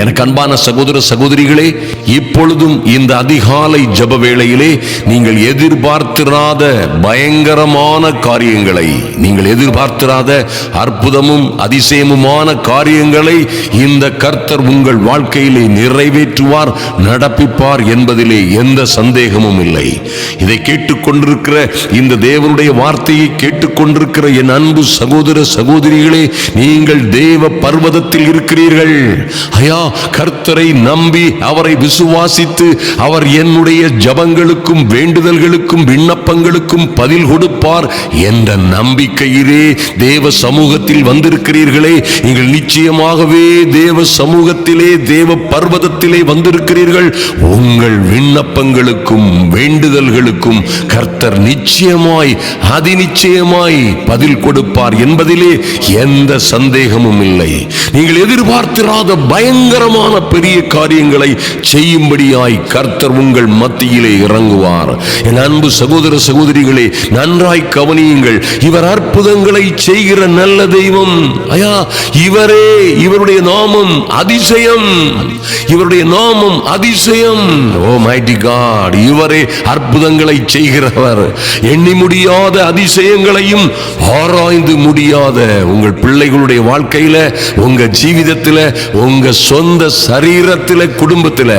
எனக்கு அன்பான சகோதர சகோதரிகளே இப்பொழுதும் இந்த அதிகாலை ஜப வேளையிலே நீங்கள் எதிர்பார்த்திராத பயங்கரமான காரியங்களை நீங்கள் எதிர்பார்த்திராத அற்புதமும் அதிசயமுமான காரியங்களை இந்த கர்த்தர் உங்கள் வாழ்க்கையிலே நிறைவேற்றுவார் நடப்பிப்பார் என்பதிலே எந்த சந்தேகமும் இல்லை. இதை கேட்டுக்கொண்டிருக்கிற இந்த தேவனுடைய வார்த்தையை கேட்டுக்கொண்டிருக்கிற என் அன்பு சகோதர சகோதரிகளே நீங்கள் தேவ பர்வதத்தில் இருக்கிறீர்கள். ஐயா கர்த்தரை நம்பி அவரை விசுவாசித்து அவர் என்னுடைய ஜபங்களுக்கும் வேண்டுதல்களுக்கும் விண்ணப்பங்களுக்கும் பதில் கொடுப்பார் என்ற நம்பிக்கையிலே தேவ சமூகத்தில் வந்திருக்கிறீர்களே. நீங்கள் நிச்சயமாகவே தேவ சமூகத்திலே தேவ பர்வதத்திலே வந்திருக்கிறீர்கள். உங்கள் விண்ணப்பங்களுக்கும் வேண்டுதல்களுக்கும் கர்த்தர் நிச்சயமாய் அதிநிச்சயமாய் பதில் கொடுப்பார் என்பதிலே எந்த சந்தேகமும் இல்லை. நீங்கள் எதிர்பார்த்திராத பயங்கரமான பெரிய காரியங்களை செய்யும்படியாய் கர்த்தர் உங்கள் மத்தியிலே இறங்குவார். என் அன்பு சகோதர சகோதரிகளே நன்றாய் கவனியுங்கள். இவர் அற்புதங்களை செய்கிற நல்ல தெய்வம். ஐயா இவரே இவருடைய நாமம் அதிசயம். இவருடைய நாமம் அதிசயம். ஓ மைட்டி காட் இவரே அற்புதங்களை செய்கிறவர். எண்ணி முடியாத அதிசயங்களையும் ஆராய்ந்து முடியாத உங்கள் பிள்ளைகளுடைய வாழ்க்கையில உங்க ஜீவிதத்தில் உங்க சொந்த சொந்த சரீரத்தில குடும்பத்தில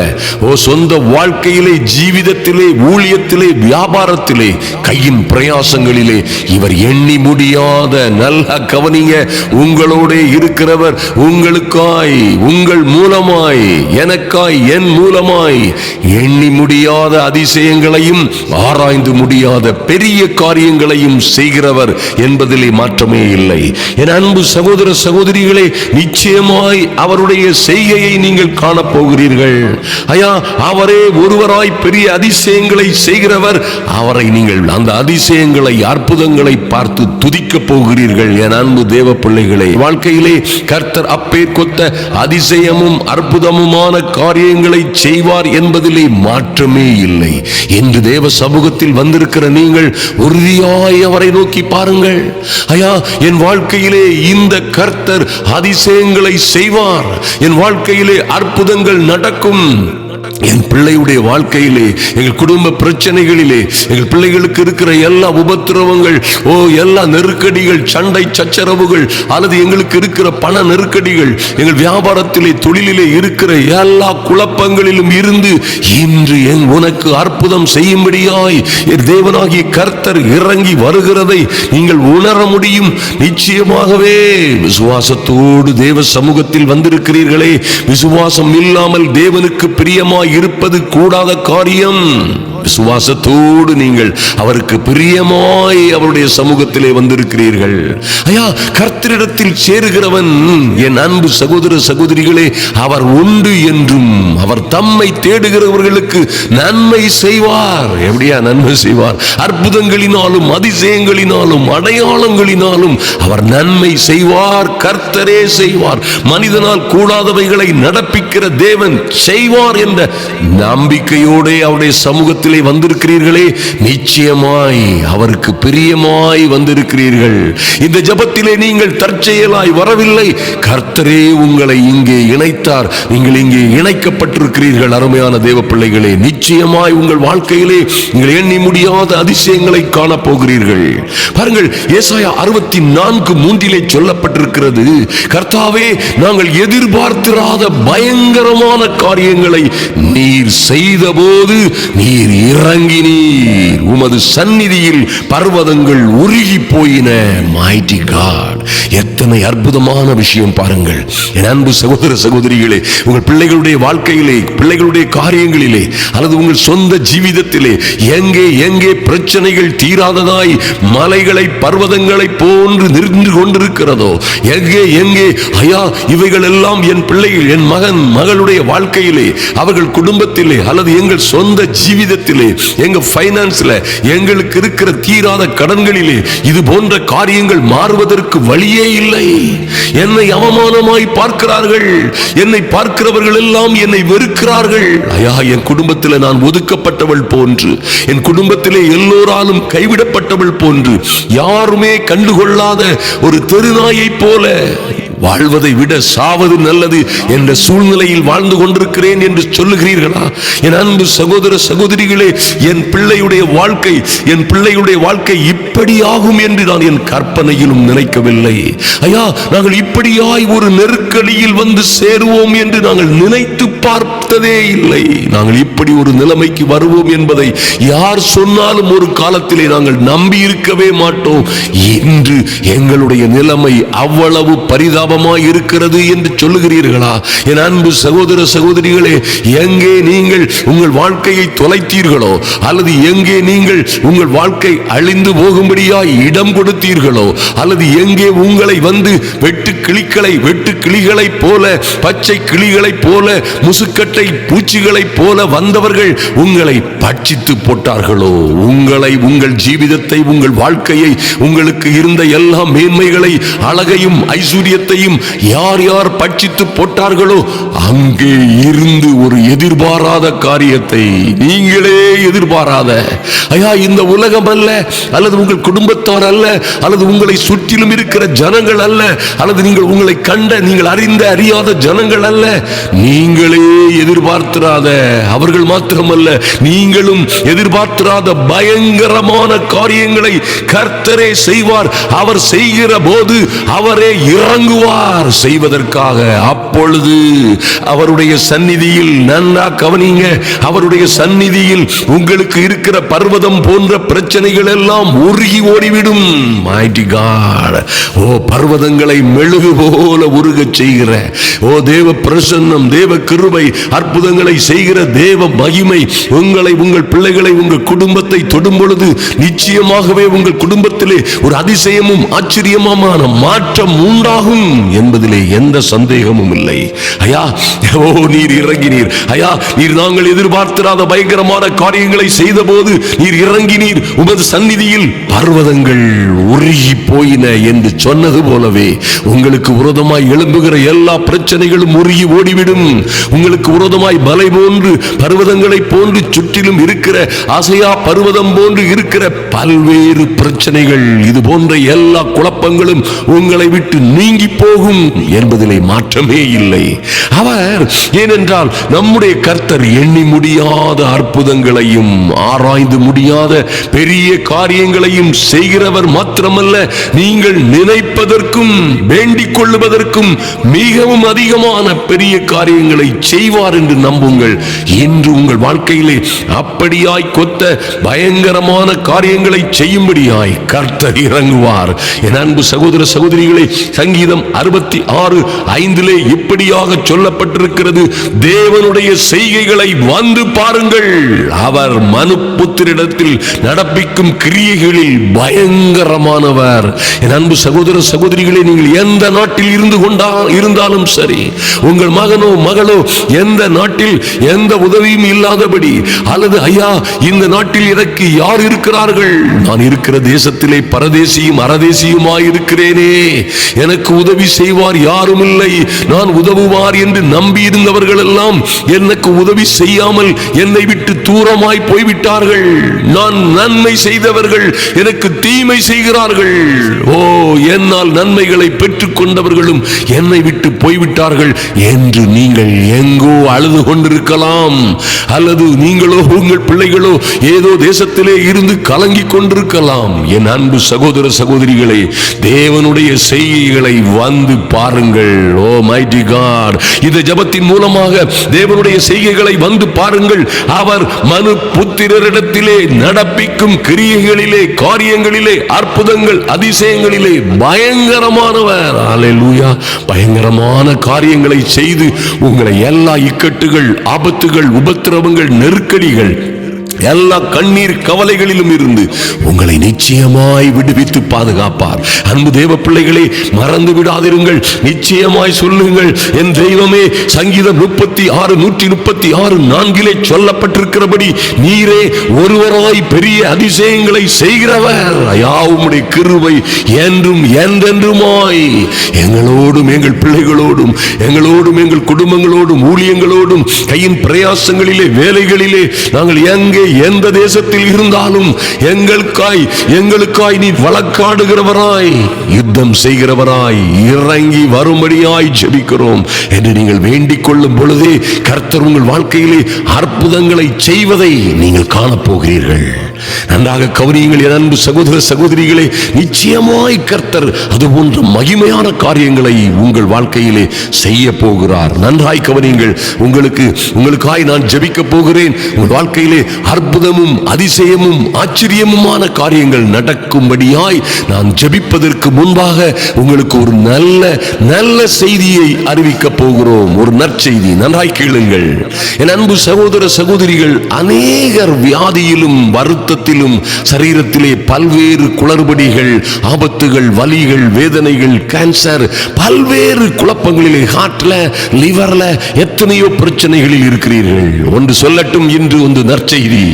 ஓ சொந்த வாழ்க்கையிலே ஜீவிதத்திலே ஊழியத்திலே வியாபாரத்திலே கையின் பிரயாசங்களிலே இவர் எண்ணி முடியாத நல்ல கவனிங்க உங்களோட இருக்கிறவர் உங்களுக்காய் உங்கள் மூலமாய் எனக்காய் என் மூலமாய் எண்ணி முடியாத அதிசயங்களையும் ஆராய்ந்து முடியாத பெரிய காரியங்களையும் செய்கிறவர் என்பதிலே மாற்றமே இல்லை. என் அன்பு சகோதர சகோதரிகளே நிச்சயமாய் அவருடைய செய்கிற செய்கையை நீங்கள் காணப்போகிறீர்கள். ஐயா அவரே ஒருவராய் பெரிய அதிசயங்களை செய்கிறவர். அவரை நீங்கள் அந்த அதிசயங்களை அற்புதங்களை பார்த்து துதிக்க போகிறீர்கள். என் அன்பு தேவ பிள்ளைகளை வாழ்க்கையிலே கர்த்தர் அப்பேர் கொத்த அதிசயமும் அற்புதமுமான காரியங்களை செய்வார் என்பதிலே மாற்றமே இல்லை. என்று தேவ சமூகத்தில் வந்திருக்கிற நீங்கள் உறுதியாய் அவரை நோக்கி பாருங்கள். ஐயா என் வாழ்க்கையிலே இந்த கர்த்தர் அதிசயங்களை செய்வார். என் வாழ்க்கை வாழ்க்கையிலே அற்புதங்கள் நடக்கும். என் பிள்ளையுடைய வாழ்க்கையிலே எங்கள் குடும்ப பிரச்சனைகளிலே எங்கள் பிள்ளைகளுக்கு இருக்கிற எல்லா உபத்திரவங்கள் ஓ எல்லா நெருக்கடிகள் சண்டை சச்சரவுகள் அல்லது எங்களுக்கு இருக்கிற பண நெருக்கடிகள் எங்கள் வியாபாரத்திலே தொழிலிலே இருக்கிற எல்லா குழப்பங்களிலும் இருந்து இன்று என் உனக்கு அற்புதம் செய்யும்படியாய் என் தேவனாகிய கர்த்தர் இறங்கி வருகிறதை நீங்கள் உணர முடியும். நிச்சயமாகவே விசுவாசத்தோடு தேவ சமூகத்தில் வந்திருக்கிறீர்களே. விசுவாசம் இல்லாமல் தேவனுக்கு பிரியமாய் இருப்பது கூடாத காரியம். விசுவாசத்தோடு நீங்கள் அவருக்கு பிரியமாய் அவருடைய சமூகத்திலே வந்திருக்கிறீர்கள். ஐயா கர்த்தரிடத்தில் சேருகிறவன் என் அன்பு சகோதர சகோதரிகளே அவர் உண்டு என்றும் அவர் தம்மை தேடுகிறவர்களுக்கு நன்மை செய்வார். எப்படியா நன்மை செய்வார்? அற்புதங்களினாலும் அதிசயங்களினாலும் அடையாளங்களினாலும் அவர் நன்மை செய்வார் கர்த்தரே செய்வார். மனிதனால் கூடாதவைகளை நடப்பிக்கிற தேவன் செய்வார் என்ற நம்பிக்கையோட அவருடைய சமூகத்தில் வந்திருக்கிறீர்களே நிச்சயமாய் அவருக்கு பிரியமாய் வந்திருக்கிறீர்கள். இந்த ஜபத்திலே நீங்கள் தற்செயலாய் வரவில்லை. கர்த்தரே உங்களை இங்கே இணைத்தார். நீங்கள் இங்கே இணைக்கப்பட்டிருக்கிறீர்கள் அருமையான தேவ பிள்ளைகளே நிச்சயமாய் உங்கள் வாழ்க்கையிலே நீங்கள் எண்ணி முடியாத அதிசயங்களை காணப்போகிறீர்கள். பாருங்கள் ஏசாயா அறுபத்தி நான்கு மூன்றிலே சொல்லப்பட்டிருக்கிறது கர்த்தாவே நாங்கள் எதிர்பார்த்திராத பயங்கரமான காரியங்களை நீர் செய்தபோது நீர் இறங்கினீர் உமது சந்நிதியில் பர்வதங்கள் உருகி போயின மைட்டி காட் எத்தனை அற்புதமான விஷயம் பாருங்கள். என் அன்பு சகோதர சகோதரிகளே உங்கள் பிள்ளைகளுடைய வாழ்க்கையிலே பிள்ளைகளுடைய காரியங்களிலே அல்லது உங்கள் சொந்த ஜீவிதத்திலே எங்கே எங்கே பிரச்சனைகள் தீராததாய் மலைகளை பர்வதங்களை போன்று நின்று கொண்டிருக்கிறதோ எங்கே எங்கே ஐயா இவைகள் எல்லாம் என் பிள்ளைகள் என் மகன் மகளுடைய வாழ்க்கையிலே அவர்கள் குடும்பத்திலே அல்லது எங்கள் சொந்த ஜீவிதத்தில் ஊழியத்திலே எங்க பைனான்ஸ்ல எங்களுக்கு இருக்கிற தீராத கடன்களிலே இது போன்ற காரியங்கள் மாறுவதற்கு வழியே இல்லை. என்னை அவமானமாய் பார்க்கிறார்கள். என்னை பார்க்கிறவர்கள் எல்லாம் என்னை வெறுக்கிறார்கள். ஐயா என் குடும்பத்தில் நான் ஒதுக்கப்பட்டவள் போன்று என் குடும்பத்திலே எல்லோராலும் கைவிடப்பட்டவள் போன்று யாருமே கண்டுகொள்ளாத ஒரு தெருநாயை போல வாழ்வதை விட சாவது நல்லது என்ற சூழ்நிலையில் வாழ்ந்து கொண்டிருக்கிறேன் என்று சொல்லுகிறீர்களா? என் அன்பு சகோதர சகோதரிகளே என் பிள்ளையுடைய வாழ்க்கை என் பிள்ளையுடைய வாழ்க்கை இப்படியாகும் என்று நான் என் கற்பனையிலும் நினைக்கவில்லை. ஐயா நாங்கள் இப்படியாய் ஒரு நெருக்கடியில் வந்து சேருவோம் என்று நாங்கள் நினைத்து பார்த்ததே இல்லை. நாங்கள் இப்படி ஒரு நிலைமைக்கு வருவோம் என்பதை யார் சொன்னாலும் ஒரு காலத்திலே நாங்கள் நம்பி இருக்கவே மாட்டோம். இன்று எங்களுடைய நிலைமை அவ்வளவு பரிதாபமாய் இருக்கிறது என்று சொல்லுகிறீர்களா? என் அன்பு சகோதர சகோதரிகளே எங்கே நீங்கள் உங்கள் வாழ்க்கையை தொலைத்தீர்களோ அல்லது எங்கே நீங்கள் உங்கள் வாழ்க்கை அழிந்து போகும்படியாய் இடம் கொடுத்தீர்களோ அல்லது எங்கே உங்களை வந்து வெட்டு கிளிகளை வெட்டு கிளிகளை போல பச்சை கிளிகளைப் போல முசுக்கட்டை பூச்சிகளைப் போல வந்தவர்கள் உங்களை பட்சித்து போட்டார்களோ? உங்களை உங்கள் ஜீவிதத்தை உங்கள் வாழ்க்கையை உங்களுக்கு இருந்த எல்லா மேன்மைகளை அழகையும் ஐஸ்வர்யத்தையும் யார் யார் பட்சித்து போட்டார்களோ அங்கே இருந்து ஒரு எதிர்பாராத காரியத்தை நீங்களே எதிர்பாராத. ஐயா இந்த உலகம் அல்ல அல்லது உங்கள் குடும்பத்தார் அல்ல அல்லது உங்களை சுற்றிலும் இருக்கிற ஜனங்கள் அல்ல அல்லது நீங்கள் உங்களை கண்ட நீங்கள் அறிந்த அறியாத ஜனங்கள் அல்ல. நீங்களே எதிர்பார்த்திராத அவர்கள் மாத்திரமல்ல நீங்களும் எதிர்பார்த்திராத பயங்கரமான காரியங்களை கர்த்தரே செய்வார். அவர் செய்கிற போது அவரே இறங்குவார். செய்வதற்காக அப்பொழுது அவருடைய சந்நிதியில் நன்றா கவனிங்க. அவருடைய சந்நிதியில் உங்களுக்கு இருக்கிற பர்வதம் போன்ற பிரச்சனைகள் எல்லாம் உருகி ஓடிவிடும். Mighty காட் ஓ பர்வதங்களை மெழுகு போல உருகச் செய்கிற. ஓ தேவ பிரசன்னம் தேவ கிருபை அற்புதங்களை செய்கிற தேவ மகிமை உங்களை உங்கள் பிள்ளைகளை உங்கள் குடும்பத்தை தொடும் பொழுது நிச்சயமாகவே உங்கள் குடும்பத்திலே ஒரு அதிசயமும் ஆச்சரியமான மாற்றம் உண்டாகும் என்பதிலே எந்த சந்தேகமும் இல்லை. இல்லை. ஐயா ஓ நீர் இறங்கினீர். ஐயா நீர் நாங்கள் எதிர்பார்த்திராத பயங்கரமான காரியங்களை செய்த போது நீர் இறங்கினீர். உமது சந்நிதியில் பர்வதங்கள் உருகி போயின என்று சொன்னது போலவே உங்களுக்கு உரதமாய் எழும்புகிற எல்லா பிரச்சனைகளும் உருகி ஓடிவிடும். உங்களுக்கு உரதமாய் மலை போன்று பர்வதங்களை போன்று சுற்றிலும் இருக்கிற அசையா பர்வதம் போன்று இருக்கிற பல்வேறு பிரச்சனைகள் இது போன்ற எல்லா குழப்பங்களும் உங்களை விட்டு நீங்கி போகும் என்பதிலே மாற்றமே இல்லை. அவர் ஏனென்றால் நம்முடைய கர்த்தர் எண்ணி முடியாத அற்புதங்களையும் ஆராய்ந்து முடியாத பெரிய காரியங்களையும் செய்கிறவர் மாத்திரமல்ல நீங்கள் நினைப்பதற்கும் வேண்டிக் கொள்ளுவதற்கும் மிகவும் அதிகமான பெரிய காரியங்களை செய்வார் என்று நம்புங்கள். இன்று உங்கள் வாழ்க்கையிலே அப்படியாய் கொத்த பயங்கரமான காரியங்களை செய்யும்படியாய் கர்த்தர் இறங்குவார். என் அன்பு சகோதர சகோதரிகளே சங்கீதம் அறுபத்தி ஆறு ஐந்திலே இப்படியாக சொல்லப்பட்டிருக்கிறது. தேவனுடைய செய்கைகளை வந்து பாருங்கள். அவர் மனு புத்திரிடத்தில் நடப்பிக்கும் கிரியைகளில் பயங்கரமானவர். என் அன்பு சகோதர சகோதரிகளே நீங்கள் எந்த நாட்டில் இருந்து கொண்டா இருந்தாலும் சரி உங்கள் மகனோ மகளோ எந்த நாட்டில் எந்த உதவியும் இல்லாதபடி அல்லது ஐயா இந்த நாட்டில் எனக்கு யார் இருக்கிறார்கள்? நான் இருக்கிற தேசத்திலே பரதேசியும் அறதேசியுமாய் இருக்கிறேனே எனக்கு உதவி செய்வார் யாரும் இல்லை நான் உதவுவார் என்று நம்பி இருந்தவர்கள் எல்லாம் எனக்கு உதவி செய்யாமல் என்னை விட்டு தூரமாய் போய்விட்டார்கள். நான் நன்மை செய்தவர்கள் எனக்கு தீமை செய்கிறார்கள். ஓ என்னால் நன்மைகளை பெற்றுக் கொண்டவர்களும் என்னை விட்டு போய்விட்டார்கள் என்று நீங்கள் எங்கோ அழுது கொண்டிருக்கலாம். அல்லது நீங்களோ உங்கள் பிள்ளைகளோ ஏதோ தேசத்திலே இருந்து கலங்கிக் கொண்டிருக்கலாம். என் அன்பு சகோதர சகோதரிகளே தேவனுடைய செய்கைகளை வந்து பாருங்கள். ஓ மை மைட்டி காட் இந்த ஜபத்தின் மூலமாக தேவனுடைய செய்கைகளை வந்து பாருங்கள். அவர் மனு புத்திரரிடத்திலே நடப்பிக்கும் கிரியைகளிலே காரியங்களிலே அற்புதங்கள் அதிசயங்களிலே பயங்கரமானவர். அல்லேலூயா பயங்கரமான காரியங்களை செய்து உங்களை எல்லா இக்கட்டுகள் ஆபத்துகள் உபத்திரவங்கள் நெருக்கடிகள் எல்லா கண்ணீர் கவலைகளிலும் இருந்து உங்களை நிச்சயமாய் விடுவித்து பாதுகாப்பார். அன்பு தேவ பிள்ளைகளே மறந்து விடாதிருங்கள். நிச்சயமாய் சொல்லுங்கள். என் தெய்வமே சங்கீதம் முப்பத்தி ஆறு நூற்றி முப்பத்தி ஆறு நான்கிலே சொல்லப்பட்டிருக்கிறபடி நீரே ஒருவராய் பெரிய அதிசயங்களை செய்கிறவர். ஐயா உம்முடைய கிருவை என்றும் என்றென்றுமாய். எங்களோடும் எங்கள் பிள்ளைகளோடும் எங்களோடும் எங்கள் குடும்பங்களோடும் ஊழியங்களோடும் கையின் பிரயாசங்களிலே வேலைகளிலே நாங்கள் எங்கே எந்த தேசத்தில் இருந்தாலும் எங்களுக்காய் எங்களுக்காய் நீ வழக்காடுகிறவராய் யுத்தம் செய்கிறவராய் இறங்கி வரும்படியாய் ஜெபிக்கிறோம் என்று நீங்கள் வேண்டிக் கொள்ளும் பொழுதே கர்த்தர் உங்கள் வாழ்க்கையிலே அற்புதங்களை செய்வதை நீங்கள் காணப்போகிறீர்கள். நன்றாக கவனியுங்கள் என் அன்பு சகோதர சகோதரிகளே நிச்சயமாய் கர்த்தர் அது போன்ற மகிமையான காரியங்களை உங்கள் வாழ்க்கையிலே செய்ய போகிறார். நன்றாய் கவனியுங்கள் உங்களுக்கு உங்களுக்காய் நான் ஜபிக்க போகிறேன். உங்கள் வாழ்க்கையிலே அற்புதமும் அதிசயமும் ஆச்சரியமுமான காரியங்கள் நடக்கும்படியாய் நான் ஜெபிப்பதற்கு முன்பாக உங்களுக்கு ஒரு நல்ல நல்ல செய்தியை அறிவிக்க போகிறோம். ஒரு நற்செய்தி. நன்றாய் கேளுங்கள். என் அன்பு சகோதர சகோதரிகள் அநேகர் வியாதியிலும் ரத்தத்திலும் சரீரத்திலே பல்வேறு குளறுபடிகள் ஆபத்துகள் வலிகள் வேதனைகள் கேன்சர் பல்வேறு குழப்பங்களிலே ஹார்ட்ல லிவர்ல எத்தனையோ பிரச்சனைகளில் இருக்கிறீர்கள். ஒன்று சொல்லட்டும் இன்று ஒன்று நற்செய்தி.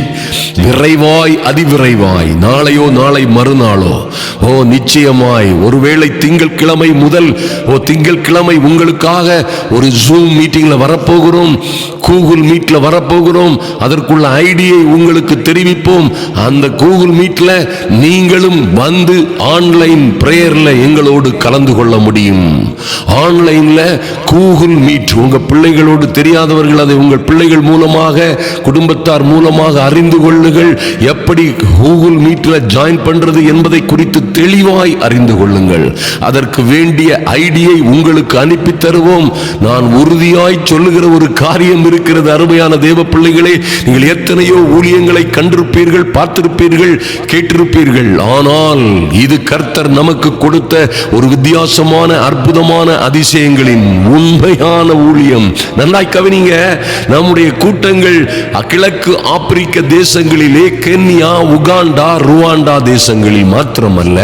விரைவாய் அதிவிரைவாய் நாளையோ நாளை மறுநாளோ. ஓ நிச்சயமாய் ஒருவேளை திங்கட்கிழமை முதல் ஓ திங்கட்கிழமை உங்களுக்காக ஒரு ஜூம் மீட்டிங்ல வரப்போகிறோம் கூகுள் மீட்ல வரப்போகிறோம் அதற்குள்ள ஐடியை உங்களுக்கு தெரிவிப்போம். அந்த கூகுள் மீட்ல நீங்களும் வந்து ஆன்லைன் பிரேயர்ல எங்களோடு கலந்து கொள்ள முடியும். ஆன்லைன்ல கூகுள் மீட் உங்க பிள்ளைகளோடு தெரியாதவர்கள் அதை உங்கள் பிள்ளைகள் மூலமாக குடும்பத்தார் மூலமாக அறிந்து கொள்ளுங்கள். எப்படி கூகுள் மீட்ல ஜாயின் பண்றது என்பதை குறித்து தெளிவாய் அறிந்து கொள்ளுங்கள். அதற்கு வேண்டிய ஐடியை உங்களுக்கு அனுப்பி தருவோம். நான் உறுதியாய் சொல்லுகிற ஒரு காரியம் இருக்கிறது. அருமையான தேவ பிள்ளைகளே நீங்கள் எத்தனையோ ஊழியங்களை கண்டிருப்பீர்கள். பார்த்திருப்பீர்கள் கேட்டிருப்பீர்கள். ஆனால் இது கர்த்தர் நமக்கு கொடுத்த ஒரு வித்தியாசமான அற்புதமான அதிசயங்களின் உண்மையான ஊழியம். நன்றாய் கவனிங்க நம்முடைய கூட்டங்கள் கிழக்கு ஆப்பிரிக்க தேசங்களிலே கென்யா உகாண்டா ருவாண்டா தேசங்களில் மாத்திரமல்ல.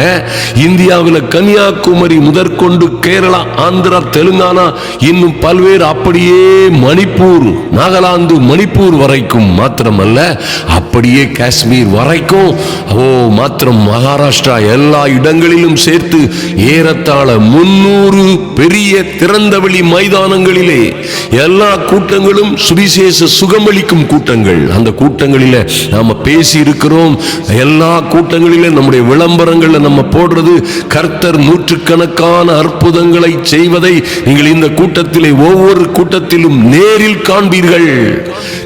இந்தியாவில் கன்னியாகுமரி முதற்கொண்டு கேரளா ஆந்திரா தெலுங்கானா இன்னும் பல்வேறு அப்படியே மணிப்பூர் நாகாலாந்து மணிப்பூர் வரைக்கும் மாத்திரமல்ல. அப்படியே காஷ்மீர் வரைக்கும் ஓ மாத்திரம் மகாராஷ்டிரா எல்லா இடங்களிலும் சேர்த்து ஏறத்தாழ முன்னூறு பெரிய திறந்தவெளி மைதானங்களிலே எல்லா கூட்டங்களும் சுவிசேஷ சுகமளிக்கும் கூட்டங்கள். அந்த கூட்டங்களில் நாம் பேசி இருக்கிறோம் எல்லா கூட்டங்களில நம்முடைய விளம்பரங்களில் நம்ம போடுறது கர்த்தர் நூற்றுக்கணக்கான அற்புதங்களை செய்வதை நீங்கள் இந்த கூட்டத்திலே ஒவ்வொரு கூட்டத்திலும் நேரில் காண்பீர்கள்.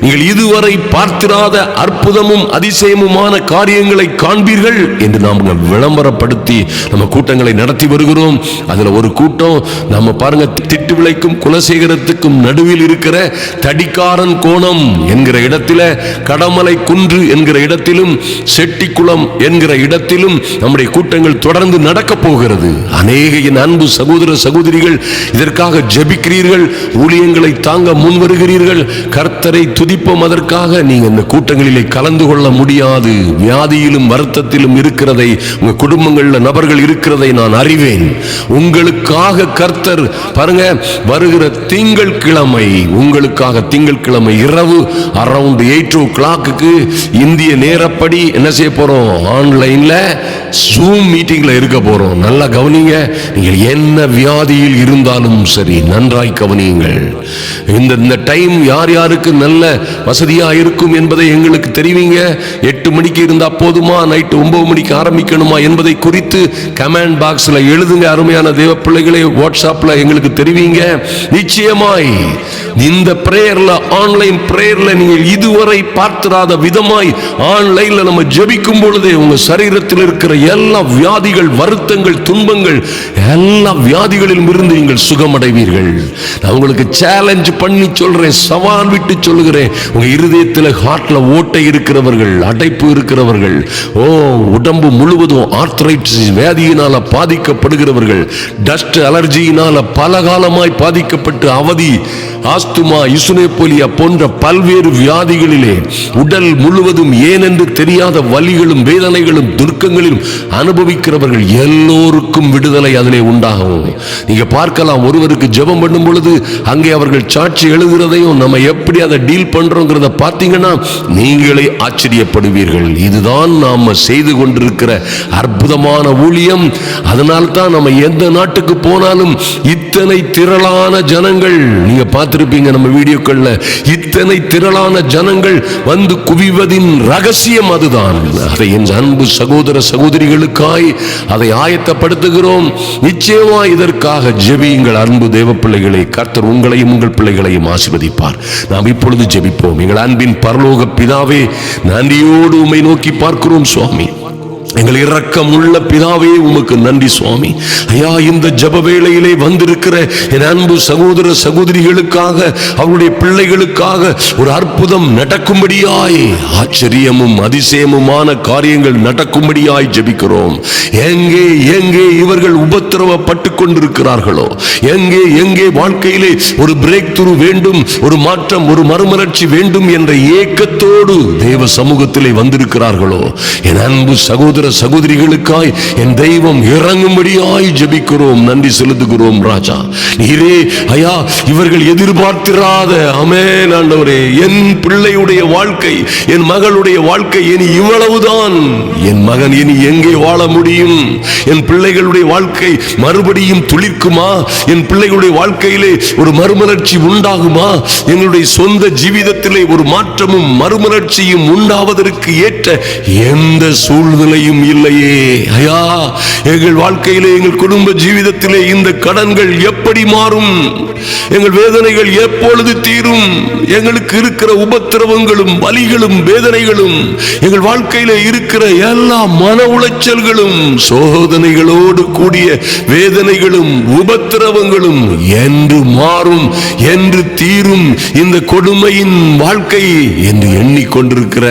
நீங்கள் இதுவரை பார்த்திராத அற்புதமும் அதிசயம் அதிசயமுமான காரியங்களை காண்பீர்கள் என்று நாம் விளம்பரப்படுத்தி நம்ம கூட்டங்களை நடத்தி வருகிறோம். அதுல ஒரு கூட்டம் நம்ம பாருங்க திட்டு விளைக்கும் இரண்டுக்கும் நடுவில் இருக்கிற தடிக்காரன் கோணம் என்கிற இடத்தில கடமலை குன்று என்கிற இடத்திலும் செட்டிக்குளம் என்கிற இடத்திலும் நம்முடைய கூட்டங்கள் தொடர்ந்து நடக்க போகிறது. அநேக என் அன்பு சகோதர சகோதரிகள் இதற்காக ஜபிக்கிறீர்கள் ஊழியங்களை தாங்க முன் வருகிறீர்கள் கர்த்தரை துதிப்போம் அதற்காக நீங்க இந்த கூட்டங்களிலே கலந்து கொள்ள முடியாது. வியாதியிலும் வருத்தத்திலும் இருக்கிறதை உங்க குடும்பங்களில் நபர்கள் இருக்கிறதை நான் அறிவேன். உங்களுக்காக கர்த்தர் பாருங்க வருகிற தீங்கள் கிழமை உங்களுக்காக திங்கட்கிழமை இரவு அரவுண்ட் எயிட் ஓ கிளாக்கு இந்திய நேரப்படி என்ன செய்ய போறோம்? ஆன்லைன்ல ஜூம் மீட்டிங்ல இருக்க போறோம். நல்லா கவனிங்க. நீங்கள் என்ன வியாதியில் இருந்தாலும் சரி நன்றாய் கவனியுங்கள். இந்த இந்த டைம் யார் யாருக்கு நல்ல வசதியா இருக்கும் என்பதை எங்களுக்கு தெரிவிங்க. எட்டு மணிக்கு இருந்தா போதுமா? நைட்டு ஒன்பது மணிக்கு ஆரம்பிக்கணுமா என்பதை குறித்து கமெண்ட் பாக்ஸ்ல எழுதுங்க. அருமையான தேவ பிள்ளைகளை வாட்ஸ்அப்ல எங்களுக்கு தெரிவிங்க. நிச்சயமாய் இந்த பிரேயர்ல ஆன்லைன் பிரேயர்ல நீங்கள் இதுவரை பார்த்திராத விதமாய் ஆன்லைன்ல நம்ம ஜெபிக்கும் பொழுதே உங்க சரீரத்தில் இருக்கிற எல்லா வியாதிகள் வருத்தங்கள் துன்பங்கள் எல்லா வியாதிகளிலும் இருந்து நீங்கள் சுகமடைவீர்கள். நான் உங்களுக்கு சேலஞ்ச் பண்ணி சொல்றேன் சவால் விட்டு சொல்லுகிறேன். உங்க இருதயத்தில் ஹார்ட்ல ஓட்டை இருக்கிறவர்கள் அடைப்பு இருக்கிறவர்கள் ஓ உடம்பு முழுவதும் ஆர்த்ரைட்டிஸ் வியாதியினால பாதிக்கப்படுகிறவர்கள் டஸ்ட் அலர்ஜியினால பல காலமாய் பாதிக்கப்பட்டு அவதி வாந்தி ஆஸ்துமா இசுனேப்போலியா போன்ற பல்வேறு வியாதிகளிலே உடல் முழுவதும் ஏனென்று தெரியாத வலிகளும் வேதனைகளும் துர்க்கங்களிலும் அனுபவிக்கிறவர்கள் எல்லோருக்கும் விடுதலை அதிலே உண்டாகும். நீங்க பார்க்கலாம் ஒருவருக்கு ஜெபம் பண்ணும் பொழுது அங்கே அவர்கள் சாட்சி எழுதுகிறதையும் நம்ம எப்படி அதை டீல் பண்றோங்கிறத பார்த்தீங்கன்னா நீங்களே ஆச்சரியப்படுவீர்கள். இதுதான் நாம செய்து கொண்டிருக்கிற அற்புதமான ஊழியம். அதனால்தான் நம்ம எந்த நாட்டுக்கு போனாலும் இத்தனை திரளான ஜனங்கள் நீங்க பார்த்துருப்பீங்க நம்ம வீடியோக்கள்ல இத்தனை திரளான ஜனங்கள் வந்து குவிவதின் ரகசியம் அதுதான். அதை என் அன்பு சகோதர சகோதரிகளுக்காய் அதை ஆயத்தப்படுத்துகிறோம். நிச்சயமா இதற்காக ஜெபியுங்கள் அன்பு தேவ பிள்ளைகளை கர்த்தர் உங்களையும் உங்கள் பிள்ளைகளையும் ஆசிர்வதிப்பார். நாம் இப்பொழுது ஜெபிப்போம். எங்கள் அன்பின் பரலோக பிதாவே நன்றியோடு உம்மை நோக்கி பார்க்கிறோம் சுவாமி. எங்கள் இரக்கம் உள்ள பிதாவே உமக்கு நன்றி சுவாமி. ஐயா இந்த ஜப வேளையிலே வந்திருக்கிற என் அன்பு சகோதர சகோதரிகளுக்காக அவருடைய பிள்ளைகளுக்காக ஒரு அற்புதம் நடக்கும்படியாய் ஆச்சரியமும் அதிசயமுமான காரியங்கள் நடக்கும்படியாய் ஜெபிக்கிறோம். எங்கே எங்கே இவர்கள் உபத்திரவப்பட்டு கொண்டிருக்கிறார்களோ எங்கே எங்கே வாழ்க்கையிலே ஒரு பிரேக் துரு வேண்டும் ஒரு மாற்றம் ஒரு மறுமலர்ச்சி வேண்டும் என்ற ஏக்கத்தோடு தேவ சமூகத்திலே வந்திருக்கிறார்களோ என் அன்பு சகோதர சகோதரிகளுக்காய் என் தெய்வம் இறங்கும்படியாய் ஜபிக்கிறோம். நன்றி செலுத்துகிறோம் ராஜா. நீரே ஐயா இவர்கள் எதிர்பார்த்திராத அமேன் ஆண்டவரே. என் பிள்ளையுடைய வாழ்க்கை என் மகளுடைய வாழ்க்கை இனி இவ்வளவுதான். என் மகன் இனி எங்கே வாழ முடியும்? என் பிள்ளைகளுடைய வாழ்க்கை மறுபடியும் துளிர்க்குமா? என் பிள்ளைகளுடைய வாழ்க்கையிலே ஒரு மறுமலர்ச்சி உண்டாகுமா? எங்களுடைய சொந்த ஜீவிதத்திலே ஒரு மாற்றமும் மறுமலர்ச்சியும் உண்டாவதற்கு ஏற்ற எந்த சூழ்நிலையும் இல்லையே. ஐயா எங்கள் வாழ்க்கையிலே எங்கள் குடும்ப ஜீவிதத்திலே இந்த கடன்கள் எப்படி மாறும்? எங்கள் வேதனைகள் எப்பொழுது தீரும்? எங்களுக்கு இருக்கிற உபத்திரவங்களும் வலிகளும் வேதனைகளும் எங்கள் வாழ்க்கையில இருக்கிற எல்லா மன உளைச்சல்களும் சோதனைகளோடு கூடிய வேதனைகளும் உபத்திரவங்களும் என்று மாறும் என்று தீரும் இந்த கொடுமையின் வாழ்க்கை என்று எண்ணிக்கொண்டிருக்கிற.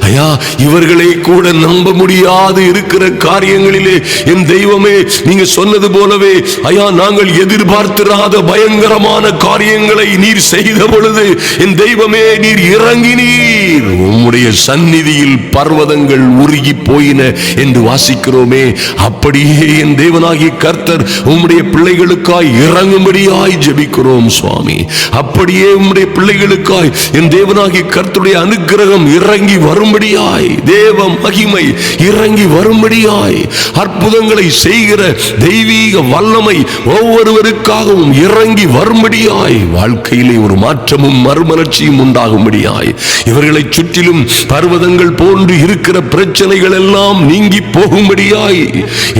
ஐயா இவர்களை கூட நம்ப முடியாது முடியாது இருக்கிற காரியங்களிலே என் தெய்வமே நீங்க சொன்னது போலவே ஐயா நாங்கள் எதிர்பார்த்திராத பயங்கரமான காரியங்களை நீர் செய்த பொழுது என் தெய்வமே நீர் இறங்கினீர். உம்முடைய சந்நிதியில் பர்வதங்கள் உருகி போயின என்று வாசிக்கிறோமே அப்படியே என் தேவனாகிய கர்த்தர் உம்முடைய பிள்ளைகளுக்காய் இறங்கும்படியாய் ஜபிக்கிறோம் சுவாமி. அப்படியே உம்முடைய பிள்ளைகளுக்காய் என் தேவனாகிய கர்த்தருடைய அனுகிரகம் இறங்கி வரும்படியாய் தேவ மகிமை இற இறங்கி வரும்படியாய் அற்புதங்களை செய்கிற தெய்வீக வல்லமை ஒவ்வொருவருக்காகவும் இறங்கி வரும்படியாய் வாழ்க்கையிலே ஒரு மாற்றமும் மறுமலர்ச்சியும் உண்டாகும்படியாய். இவர்களை சுற்றிலும் பர்வதங்கள் போன்று இருக்கிற பிரச்சனைகள் எல்லாம் நீங்கி போகும்படியாய்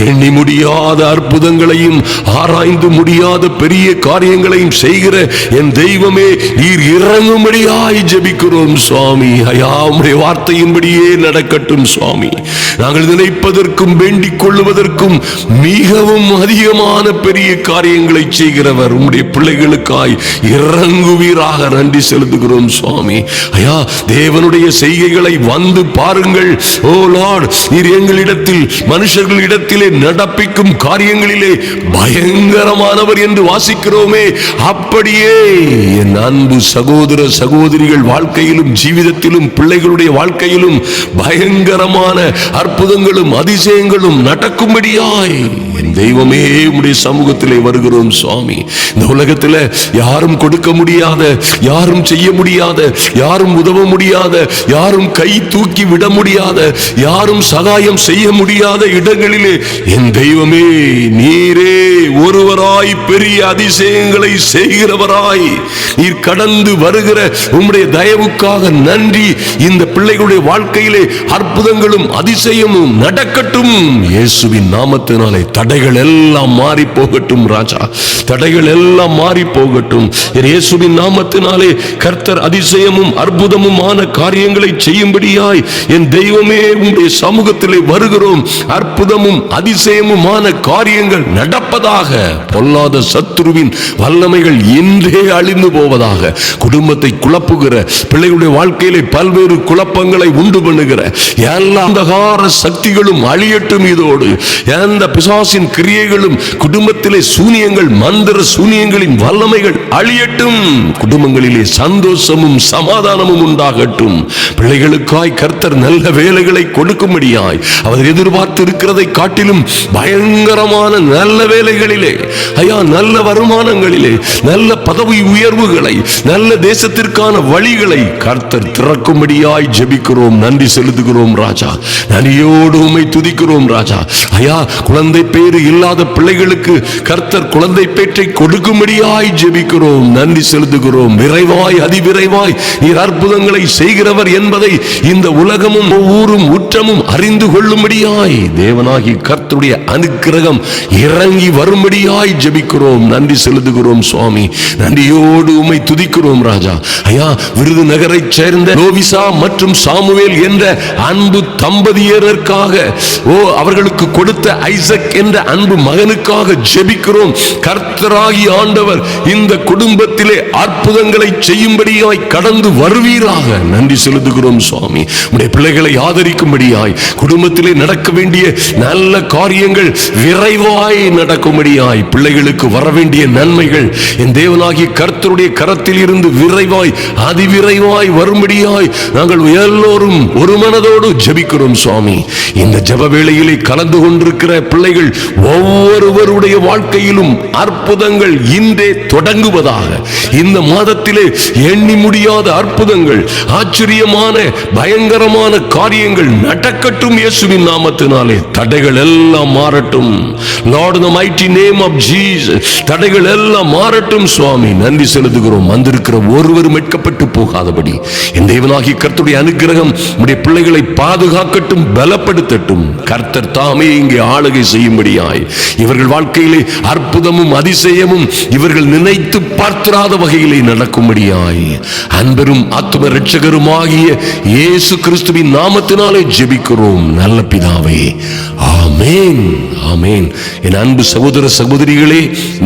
எண்ணி முடியாத அற்புதங்களையும் ஆராய்ந்து முடியாத பெரிய காரியங்களையும் செய்கிற என் தெய்வமே நீர் இறங்கும்படியாய் ஜபிக்கிறோம் சுவாமி. ஐயா வார்த்தையின்படியே நடக்கட்டும் சுவாமி. நாங்கள் நினைப்பதற்கும் வேண்டிக் கொள்ளுவதற்கும் மிகவும் அதிகமான பெரிய காரியங்களை செய்கிறவர். உம்முடைய பிள்ளைகளுக்காய் இறங்குவீராக நன்றி செலுத்துகிறோம் சுவாமி. ஐயா தேவனுடைய செய்கைகளை வந்து பாருங்கள். ஓ லார்ட் நீர் எங்களிடத்தில் மனுஷர்களிடத்திலே நடப்பிக்கும் காரியங்களிலே பயங்கரமானவர் என்று வாசிக்கிறோமே. அப்படியே என் அன்பு சகோதர சகோதரிகள் வாழ்க்கையிலும் ஜீவிதத்திலும் பிள்ளைகளுடைய வாழ்க்கை வாழ்க்கையிலும் பயங்கரமான அற்புதங்களும் அதிசயங்களும் நடக்கும்படியாய். என் தெய்வமே உடைய சமூகத்திலே வருகிறோம் சுவாமி. இந்த உலகத்தில் யாரும் கொடுக்க முடியாத யாரும் செய்ய முடியாத யாரும் உதவ முடியாத யாரும் கை தூக்கி விட முடியாத யாரும் சகாயம் செய்ய முடியாத இடங்களிலே என் தெய்வமே நீரே ஒருவராய் பெரிய அதிசயங்களை செய்கிறவராய். நீர் கடந்து வருகிற உம்முடைய தயவுக்காக நன்றி. இந்த பிள்ளைகளுடைய வாழ்க்கையிலே அற்புதங்களும் அதிசயமும் நடக்கட்டும். இயேசுவின் நாமத்தினாலே தடைகள் எல்லாம் மாறி போகட்டும் ராஜா. தடைகள் எல்லாம் மாறி போகட்டும் என் இயேசுவின் நாமத்தினாலே கர்த்தர் அதிசயமும் அற்புதமுமான காரியங்களை செய்யும்படியாய் என் தெய்வமே உங்களுடைய சமூகத்திலே வருகிறோம். அற்புதமும் அதிசயமுமான காரியங்கள் நடப்பதாக பொல்லாத சத்துருவின் வல்லமைகள் இன்றே அழிந்து போவதாக குடும்பத்தை குழப்புகிற பிள்ளைகளுடைய வாழ்க்கையிலே பல்வேறு குழப்பங்களை உண்டு பண்ணுகிற எல்லா அந்தகார சக்திகளும் அழியட்டும் இதோடு. எந்த பிசாசின் கிரியைகளும் குடும்பத்திலே சூனியங்கள் மந்திர சூனியங்களின் வல்லமைகள் அழியட்டும். குடும்பங்களிலே சந்தோஷமும் சமாதானமும் உண்டாகட்டும். பிள்ளைகளுக்காய் கர்த்தர் நல்ல வேலைகளை கொடுக்கும்படியாய் அவர் எதிர்பார்த்து இருக்கிறதை காட்டிலும் பயங்கரமான நல்ல வேலைகளிலே ஐயா நல்ல வருமானங்களிலே நல்ல பதவி உயர்வுகளை நல்ல தேசத்திற்கான வழிகளை கர்த்தர் திறக்கும்படியாய் ஜெபிக்கிறோம். நன்றி செலுத்துகிறோம் ராஜா. நன்றியோடு உம்மை துதிக்கிறோம் ராஜா. ஐயா குழந்தை பேறு இல்லாத பிள்ளைகளுக்கு கர்த்தர் குழந்தை பேற்றை கொடுக்கும்படியாய் ஜெபிக்கிறோம். நன்றி செலுத்துகிறோம். விரைவாய் அதிவிரைவாய். நீர் அற்புதங்களை செய்கிறவர் என்பதை இந்த உலகமும் ஊரும் உற்றமும் அறிந்து கொள்ளும்படியாய் தேவனாகி கர்த்தருடைய அனுக்கிரகம் இறங்கி வரும்படியாய் ஜபிக்கிறோம். நன்றி செலுத்துகிறோம் சுவாமி. நன்றியோடு உமை துதிக்கிறோம் ராஜா. ஐயா விருதுநகரைச் சேர்ந்த லோவிசா மற்றும் சாமுவேல் என்ற அன்பு தம்பதியருக்காக ஓ அவர்களுக்கு கொடுத்த ஐசக் என்ற அன்பு மகனுக்காக ஜெபிக்கிறோம். கர்த்தராகி ஆண்டவர் இந்த குடும்பத்திலே அற்புதங்களை செய்யும்படியாய் கடந்து வருவீராக. நன்றி செலுத்துகிறோம் சுவாமி. உடைய பிள்ளைகளை ஆதரிக்கும்படியாய் குடும்பத்திலே நடக்க வேண்டிய நல்ல காரியங்கள் காரியங்கள் விரைவாய் நடக்கும்படியாய் பிள்ளைகளுக்கு வர வேண்டிய நன்மைகள் என் தேவனாகிய கர்த்தருடைய கரத்தில் இருந்து விரைவாய் அதிவிரைவாய் வரும்படியாய் நாங்கள் எல்லோரும் ஒரு மனதோடு ஜபிக்கிறோம் சுவாமி. இந்த ஜப வேளையிலே கலந்து கொண்டிருக்கிற பிள்ளைகள் ஒவ்வொருவருடைய வாழ்க்கையிலும் அற்புதங்கள் இன்றே தொடங்குவதாக. இந்த மாதத்திலே எண்ணி முடியாத அற்புதங்கள் ஆச்சரியமான பயங்கரமான காரியங்கள் நடக்கட்டும் இயேசுவின் நாமத்தினாலே. தடைகள் எல்லாம் மாறட்டும். Lord the mighty name of Jesus. தடைகள் எல்லாம் மாறட்டும் சுவாமி. நன்றி செலுத்துகிறோம். வந்திருக்கிற ஒருவர் மீட்கப்பட்டு போகாதபடி. என் தேவனாகிய கர்த்தருடைய அனுகிரகம் உடைய பிள்ளைகளை பாதுகாக்கட்டும் பலப்படுத்தட்டும். கர்த்தர் தாமே இங்கே ஆளுகை செய்யும்படியாய். இவர்கள் வாழ்க்கையிலே அற்புதமும் அதிசயமும் இவர்கள் நினைத்து பார்த்திராத வகையிலே நடக்கும்படியாய். அன்பரும் ஆத்தும ரட்சகருமாகிய இயேசு கிறிஸ்துவின் நாமத்தினாலே ஜெபிக்கிறோம். நல்ல பிதாவே. ஆமேன். ஆமேன். என் அன்பு சகோதர சகோதரிகளே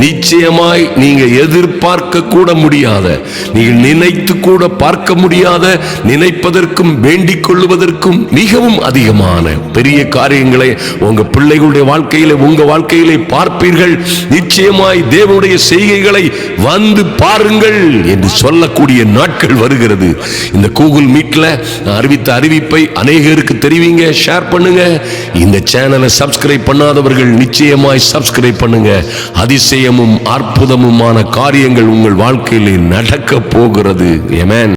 நிச்சயமாய் நீங்க எதிர்பார்க்க கூட முடியாத நீங்கள் நினைத்து கூட பார்க்க முடியாத நினைப்பதற்கும் வேண்டிக் கொள்ளுவதற்கும் மிகவும் அதிகமான பெரிய காரியங்களை உங்க பிள்ளைகளுடைய வாழ்க்கையில உங்க வாழ்க்கையிலே பார்ப்பீர்கள். நிச்சயமாய் தேவனுடைய செய்கைகளை வந்து பாருங்கள் என்று சொல்லக்கூடிய நாட்கள் வருகிறது. இந்த கூகுள் மீட்ல நான் அறிவித்த அறிவிப்பை அநேகருக்கு தெரிவிங்க ஷேர் பண்ணுங்க. இந்த சேனலை சப்ஸ்கிரைப் பண்ணாதவர்கள் நிச்சயமாய் சப்ஸ்கிரைப் பண்ணுங்க. அதிசயமும் அற்புதமுமான காரியங்கள் உங்கள் வாழ்க்கையில் நடக்க போகிறது. ஏமேன்